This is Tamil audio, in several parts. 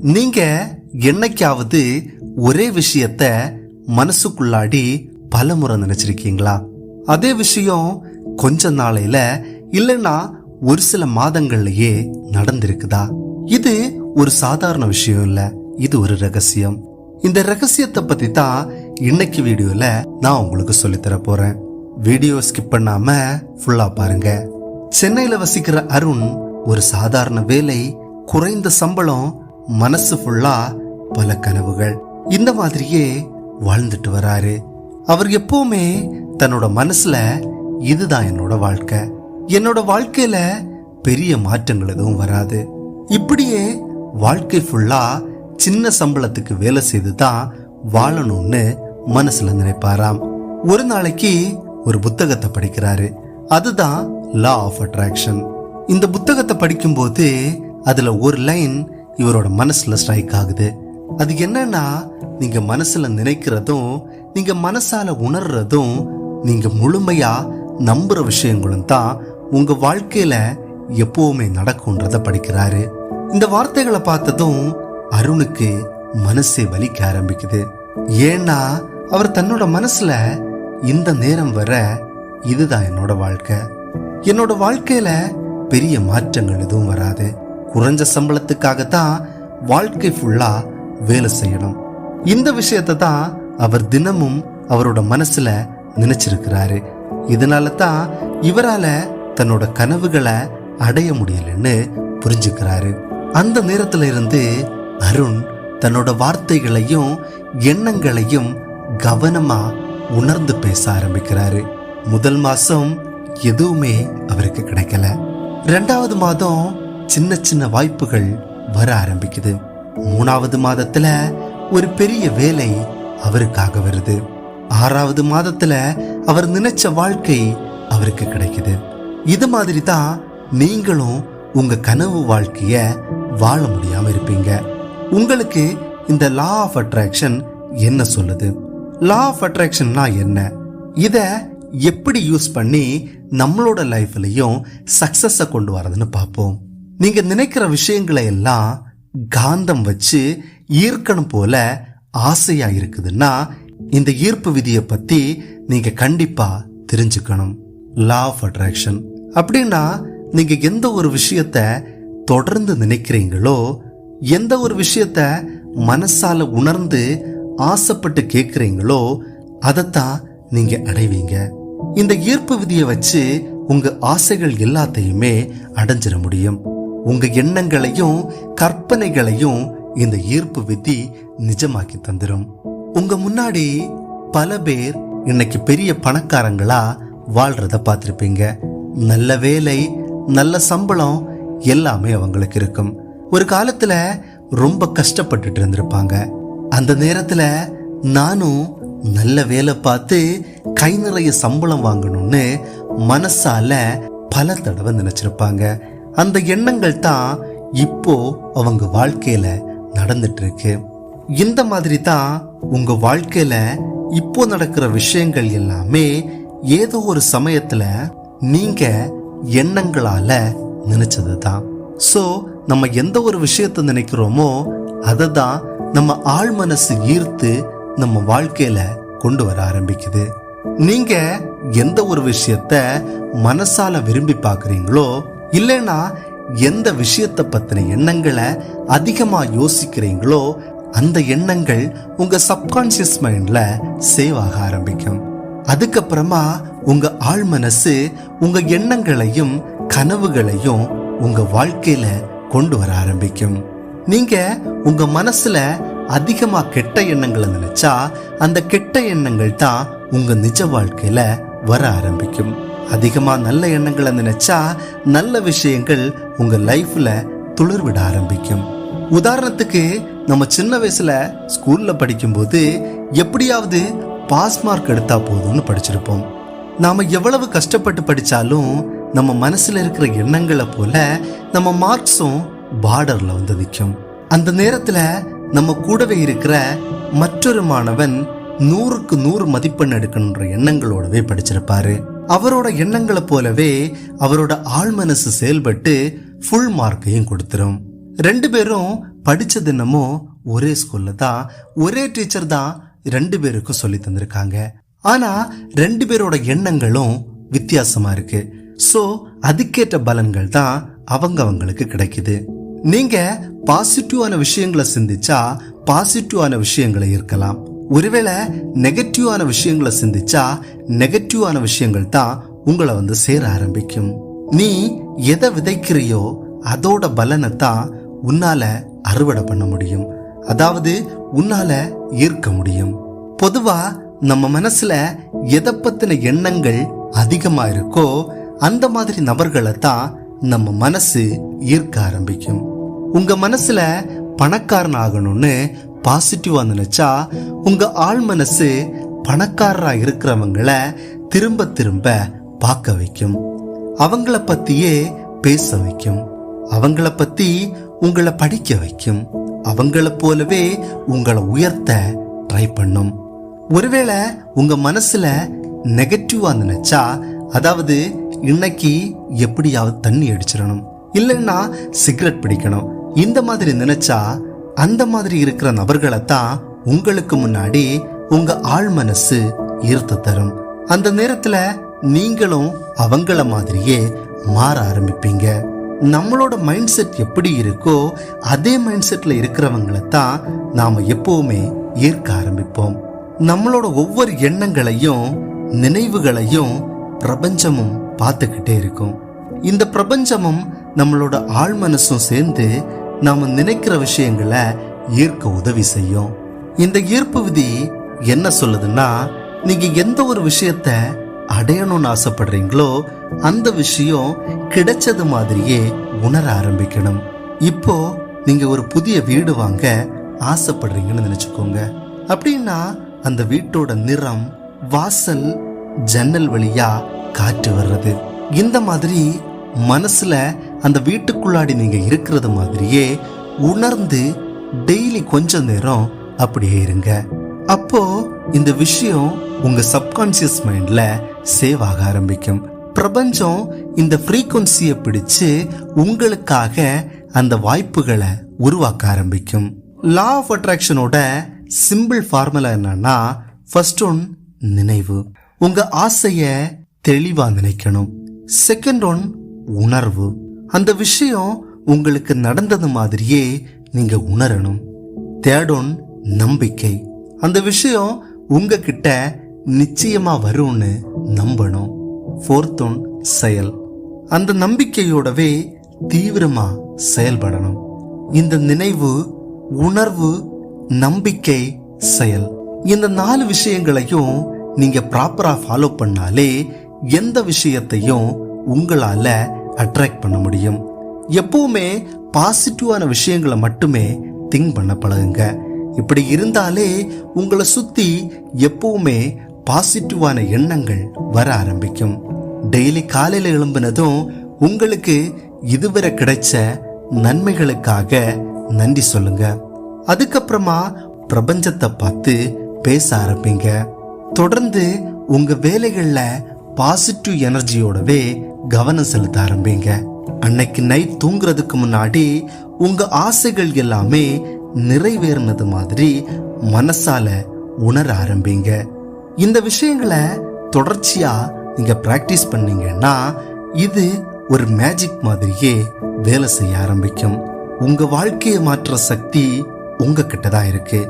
நீங்க என்னைக்காவது ஒரே விஷயத்த மனசுக்குள்ளாடி பலமுறை நினைச்சிருக்கீங்களா? அதே விஷயம் கொஞ்ச நாளையில இல்லைன்னா ஒரு சில மாதங்கள்லயே நடந்திருக்குதா? இது ஒரு சாதாரண விஷயம் இல்ல. இது ஒரு ரகசியம். இந்த ரகசியத்தை பத்தி தான் இன்னைக்கு வீடியோல நான் உங்களுக்கு சொல்லித் தர போறேன். வீடியோ ஸ்கிப் பண்ணாம ஃபுல்லா பாருங்க. சென்னையில வசிக்கிற அருண் ஒரு சாதாரண வேலை குறைந்த சம்பளம் மனசு ஃபுல்லா பல கனவுகள். இந்த மாதிரியே வாழ்ந்துட்டு வராரு. அவர் எப்பவுமே தன்னோட மனசுல இதுதான் என்னோட வாழ்க்கை. என்னோட வாழ்க்கையில பெரிய மாற்றங்கள் எதுவும் வராது. இப்படியே வாழ்க்கை ஃபுல்லா சின்ன சம்பளத்துக்கு வேலை செய்து தான் வாழணும்னு மனசுல நினைப்பாராம். ஒரு நாளைக்கு ஒரு புத்தகத்தை படிக்கிறாரு. அதுதான் லா ஆஃப் அட்ராக்ஷன் இந்த புத்தகத்தை படிக்கும்போது அதுல ஒரு லைன் இவரோட மனசுல ஸ்ட்ரைக் ஆகுது. அது என்னன்னா நீங்க மனசுல நினைக்கிறதும் நீங்க மனசால உணர்றதும் நீங்க முழுமையா நம்புற விஷயங்களும் தான் உங்க வாழ்க்கையில எப்பவுமே நடக்கும்ன்றத படிக்கிறாரு. இந்த வார்த்தைகளை பார்த்ததும் அருணுக்கு மனசே வலிக்க ஆரம்பிக்குது. ஏன்னா அவர் தன்னோட மனசுல இந்த நேரம் வர இதுதான் என்னோட வாழ்க்கை. என்னோட வாழ்க்கையில பெரிய மாற்றங்கள் எதுவும் வராது. குறைஞ்ச சம்பளத்துக்காகத்தான் வாழ்க்கை ஃபுல்லா வேலை செய்யணும். இந்த விஷயத்தை தான் அவர் தினமும் அவரோட மனசுல நினைச்சிருக்கிறாரு. இதனால தான் இவரால தன்னோட கனவுகளை அடைய முடியலன்னு புரிஞ்சுக்கிறாரு. அந்த நேரத்துல இருந்து அருண் தன்னோட வார்த்தைகளையும் எண்ணங்களையும் கவனமா உணர்ந்து பேச ஆரம்பிக்கிறாரு. முதல் மாசம் எதுவுமே அவருக்கு கிடைக்கல. ரெண்டாவது மாதம் சின்ன சின்ன வாய்ப்புகள் வர ஆரம்பிக்குது. மூணாவது மாதத்துல ஒரு பெரிய வேலை அவருக்காக வருது. ஆறாவது மாதத்துல அவர் நினைச்ச வாழ்க்கை அவருக்கு கிடைக்குது. இது மாதிரி தான் நீங்களும் உங்க கனவு வாழ்க்கைய வாழ முடியாம இருப்பீங்க. உங்களுக்கு இந்த லா ஆஃப் அட்ராக்ஷன் என்ன சொல்லுது? லா ஆஃப் அட்ராக்ஷன்னா என்ன? இத எப்படி யூஸ் பண்ணி நம்மளோட லைஃப்லயும் சக்சஸ கொண்டு வரதுன்னு பார்ப்போம். நீங்க நினைக்கிற விஷயங்களை எல்லாம் காந்தம் வச்சு ஈர்க்கணும் போல ஆசையா இருக்குதுன்னா இந்த ஈர்ப்பு விதியை பத்தி நீங்க கண்டிப்பா தெரிஞ்சுக்கணும். லா ஆஃப் அட்ராக்ஷன் அப்படின்னா நீங்க எந்த ஒரு விஷயத்த தொடர்ந்து நினைக்கிறீங்களோ எந்த ஒரு விஷயத்த மனசால உணர்ந்து ஆசைப்பட்டு கேட்குறீங்களோ அதைத்தான் நீங்க அடைவீங்க. இந்த ஈர்ப்பு விதியை வச்சு உங்க ஆசைகள் எல்லாத்தையுமே அடைஞ்சிட முடியும். உங்க எண்ணங்களையும் கற்பனைகளையும் இந்த ஈர்ப்பு விதி நிஜமாக்கி தந்துடும் உங்க முன்னாடி பல பேர் இன்னைக்கு பெரிய பணக்காரங்களா வாழ்றத பார்த்திருப்பீங்க. நல்ல வேலை நல்ல சம்பளம் எல்லாமே அவங்களுக்கு இருக்கும். ஒரு காலத்துல ரொம்ப கஷ்டப்பட்டுட்டு இருந்திருப்பாங்க. அந்த நேரத்துல நானும் நல்ல வேலை பார்த்து கை நிறைய சம்பளம் வாங்கணும்னு மனசால பல தடவை நினைச்சிருப்பாங்க. அந்த எண்ணங்கள் தான் இப்போ அவங்க வாழ்க்கையில நடந்துட்டு இருக்கு இந்த மாதிரி தான் உங்க வாழ்க்கையில இப்போ நடக்கிற விஷயங்கள் எல்லாமே ஏதோ ஒரு சமயத்துல நீங்க எண்ணங்களால நினைச்சது தான். ஸோ நம்ம எந்த ஒரு விஷயத்தை நினைக்கிறோமோ அதை தான் நம்ம ஆழ் மனசு ஈர்த்து நம்ம வாழ்க்கையில கொண்டு வர ஆரம்பிக்குது. நீங்க எந்த ஒரு விஷயத்த மனசால விரும்பி பார்க்குறீங்களோ இல்லைன்னா எந்த விஷயத்தை பற்றின எண்ணங்களை அதிகமாக யோசிக்கிறீங்களோ அந்த எண்ணங்கள் உங்கள் சப்கான்சியஸ் மைண்டில் சேவ் ஆக ஆரம்பிக்கும். அதுக்கப்புறமா உங்கள் ஆள் மனசு உங்கள் எண்ணங்களையும் கனவுகளையும் உங்கள் வாழ்க்கையில் கொண்டு வர ஆரம்பிக்கும். நீங்கள் உங்கள் மனசில் அதிகமாக கெட்ட எண்ணங்களை நினச்சா அந்த கெட்ட எண்ணங்கள் தான் உங்கள் நிஜ வாழ்க்கையில் வர ஆரம்பிக்கும். அதிகமாக நல்ல எண்ணங்களை நினைச்சா நல்ல விஷயங்கள் உங்கள் லைஃப்பில் துளிர்விட ஆரம்பிக்கும். உதாரணத்துக்கு நம்ம சின்ன வயசில் ஸ்கூலில் படிக்கும்போது எப்படியாவது பாஸ் மார்க் எடுத்தால் போதும்னு படிச்சிருப்போம். நாம் எவ்வளவு கஷ்டப்பட்டு படித்தாலும் நம்ம மனசில் இருக்கிற எண்ணங்களை போல நம்ம மார்க்ஸும் பார்டரில் வந்து நிற்கும் அந்த நேரத்தில் நம்ம கூடவே இருக்கிற மற்றொரு மாணவன் நூறுக்கு நூறு மதிப்பெண் எடுக்கணுன்ற எண்ணங்களோடவே படிச்சிருப்பாரு. அவரோட எண்ணங்களை போலவே அவரோட ஆழ்மனசு செயல்பட்டு ஃபுல் மார்க்கையும் கொடுத்துரும். ரெண்டு பேரும் படித்த தினமும் ஒரே ஸ்கூல்ல தான் ஒரே டீச்சர் தான் ரெண்டு பேருக்கும் சொல்லி தந்திருக்காங்க. ஆனா ரெண்டு பேரோட எண்ணங்களும் வித்தியாசமா இருக்கு. சோ அதுக்கேற்ற பலன்கள் தான் அவங்க அவங்களுக்கு கிடைக்குது. நீங்க பாசிட்டிவான விஷயங்களை சிந்திச்சா பாசிட்டிவான விஷயங்களை இருக்கலாம் ஒருவேளை நெகட்டிவான விஷயங்களை சிந்திச்சா நெகட்டிவான விஷயங்கள் தான் உங்களை வந்து சேர ஆரம்பிக்கும். நீ எதை விதைக்கிறியோ அதோட பலனை தான் உன்னால அறுவடை பண்ண முடியும். அதாவது உன்னால ஈர்க்க முடியும். பொதுவா நம்ம மனசுல எதை பத்தின எண்ணங்கள் அதிகமா இருக்கோ அந்த மாதிரி நபர்களை தான் நம்ம மனசு ஈர்க்க ஆரம்பிக்கும். உங்க மனசுல பணக்காரன் ஆகணும்னு பாசிட்டிவா நினைச்சா உங்க ஆள் மனசு பணக்காரரா இருக்கிறவங்கள திரும்ப திரும்ப பார்க்க வைக்கும். அவங்கள பத்தியே பேச வைக்கும். அவங்கள பத்தி உங்களை படிக்க வைக்கும். அவங்கள போலவே உங்களை உயர்த்த ட்ரை பண்ணும். ஒருவேளை உங்க மனசுல நெகட்டிவா நினைச்சா அதாவது இன்னைக்கு எப்படியாவது தண்ணி அடிச்சிடணும். இல்லைன்னா சிகரெட் பிடிக்கணும். இந்த மாதிரி நினைச்சா அந்த மாதிரி இருக்கிற நபர்களை தான் உங்களுக்கு முன்னாடி உங்க ஆள் மனசு ஈர்த்து தரும். அந்த நேரத்துல நீங்களும் அவங்கள மாதிரியே மாற ஆரம்பிப்பீங்க. நம்மளோட மைண்ட் செட் எப்படி இருக்கோ அதே மைண்ட் செட்ல இருக்கிறவங்களை தான் நாம எப்பவுமே ஈர்க்க ஆரம்பிப்போம். நம்மளோட ஒவ்வொரு எண்ணங்களையும் நினைவுகளையும் பிரபஞ்சமும் பார்த்துக்கிட்டே இருக்கும். இந்த பிரபஞ்சமும் நம்மளோட ஆழ் மனசும் சேர்ந்து நாம நினைக்கிற விஷயங்களை ஈர்க்க உதவி செய்யும். இந்த ஈர்ப்பு விதி என்ன சொல்லுதுன்னா நீங்க எந்த ஒரு விஷயத்த அடையணும்னு ஆசைப்படுறீங்களோ அந்த விஷயம் கிடைச்சது மாதிரியே உணர ஆரம்பிக்கணும். இப்போ நீங்க ஒரு புதிய வீடு வாங்க ஆசைப்படுறீங்கன்னு நினைச்சுக்கோங்க. அப்படின்னா அந்த வீட்டோட நிறம் வாசல் ஜன்னல் வழியா காற்று வர்றது. இந்த மாதிரி மனசுல அந்த வீட்டுக்குள்ளாடி நீங்க இருக்கிறது மாதிரியே உணர்ந்து டெய்லி கொஞ்ச நேரம் அப்படியே இருங்க. அப்போ இந்த விஷயம் உங்க சப்கான்சியஸ் மைண்ட்ல சேவ் ஆக ஆரம்பிக்கும். பிரபஞ்சம் இந்த ஃப்ரீக்குவன்சியை பிடிச்சு உங்களுக்காக அந்த வாய்ப்புகளை உருவாக்க ஆரம்பிக்கும். லா ஆஃப் அட்ராக்ஷனோட சிம்பிள் ஃபார்முலா என்னன்னா ஃபர்ஸ்ட் ஒன் நினைவு. உங்க ஆசைய தெளிவா நினைக்கணும். செகண்ட் ஒன் உணர்வு. அந்த விஷயம் உங்களுக்கு நடந்தது மாதிரியே நீங்க உணரணும். தேர்ட் ஒன் நம்பிக்கை. அந்த விஷயம் உங்ககிட்ட நிச்சயமா வரும்னு நம்பணும். ஃபோர்த் ஒன் செயல். அந்த நம்பிக்கையோடவே தீவிரமா செயல்படணும். இந்த நினைவு உணர்வு நம்பிக்கை செயல். இந்த நாலு விஷயங்களையும் நீங்க ப்ராப்பரா ஃபாலோ பண்ணாலே எந்த விஷயத்தையும் உங்களால அட்ராக்ட் பண்ண முடியும். எப்பவுமே பாசிட்டிவான விஷயங்களை மட்டுமே திங்க் பண்ண பழகுங்க. இப்படி இருந்தாலே உங்களை சுத்தி எப்பவுமே பாசிட்டிவான எண்ணங்கள் வர ஆரம்பிக்கும். டெய்லி காலையில் எழும்பினதும் உங்களுக்கு இதுவரை கிடைச்ச நன்மைகளுக்காக நன்றி சொல்லுங்க. அதுக்கப்புறமா பிரபஞ்சத்தை பார்த்து பேச ஆரம்பிங்க. தொடர்ந்து உங்க வேலைகளில் பாசிட்டிவ் எனர்ஜியோடவே கவனம் செலுத்த ஆரம்பிங்க. அன்னைக்கு நைட் தூங்குறதுக்கு முன்னாடி உங்க ஆசைகள் எல்லாமே நிறைவேறினது மாதிரி மனசால உணர ஆரம்பிங்க. இந்த விஷயங்களை தொடர்ச்சியா நீங்க பிராக்டிஸ் பண்ணீங்கன்னா இது ஒரு மேஜிக் மாதிரியே வேலை செய்ய ஆரம்பிக்கும். உங்க வாழ்க்கையை மாற்ற சக்தி உங்ககிட்ட தான் இருக்கு.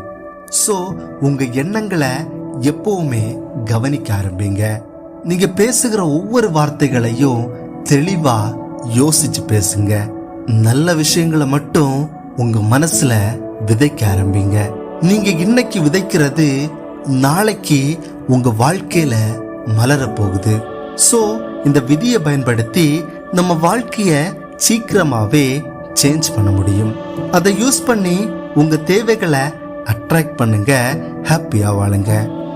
சோ உங்க எண்ணங்களை எப்பவுமே கவனிக்க ஆரம்பிங்க. நீங்க பேசுகிற ஒவ்வொரு வார்த்தைகளையும் தெளிவா யோசிச்சு பேசுங்க. நல்ல விஷயங்களை மட்டும் உங்க மனசுல விதைக்க ஆரம்பிங்க. நீங்க இன்னைக்கு விதைக்கிறது நாளைக்கு உங்க வாழ்க்கையில மலர போகுது சோ இந்த விதியை பயன்படுத்தி நம்ம வாழ்க்கைய சீக்கிரமாவே சேஞ்ச் பண்ண முடியும். அதை யூஸ் பண்ணி உங்க தேவைகளை அட்ராக்ட் பண்ணுங்க ஹாப்பியா வாழுங்க.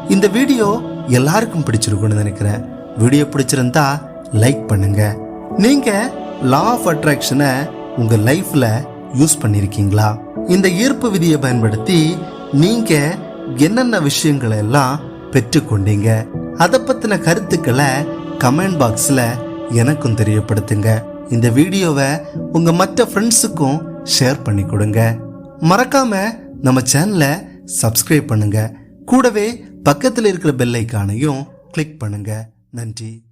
இந்த வீடியோ எல்லாருக்கும் பிடிச்சிருக்கும்னு நினைக்கிறேன். வீடியோ பிடிச்சிருந்தா லைக் பண்ணுங்க. நீங்க லா ஆஃப் அட்ராக்ஷனை உங்க லைஃப்ல யூஸ் பண்ணிருக்கீங்களா? இந்த ஈர்ப்பு விதியை பயன்படுத்தி நீங்க என்னென்ன விஷயங்களை எல்லாம் பெற்றுக்கொண்டீங்க அதை பத்தின கருத்துக்களை கமெண்ட் பாக்ஸ்ல எனக்கும் தெரியப்படுத்துங்க. இந்த வீடியோவை உங்க மற்ற ஃப்ரெண்ட்ஸுக்கும் ஷேர் பண்ணி கொடுங்க. மறக்காம நம்ம சேனலை சப்ஸ்கிரைப் பண்ணுங்க. கூடவே பக்கத்தில் இருக்கிற பெல் ஐக்கானையும் கிளிக் பண்ணுங்க. நன்றி.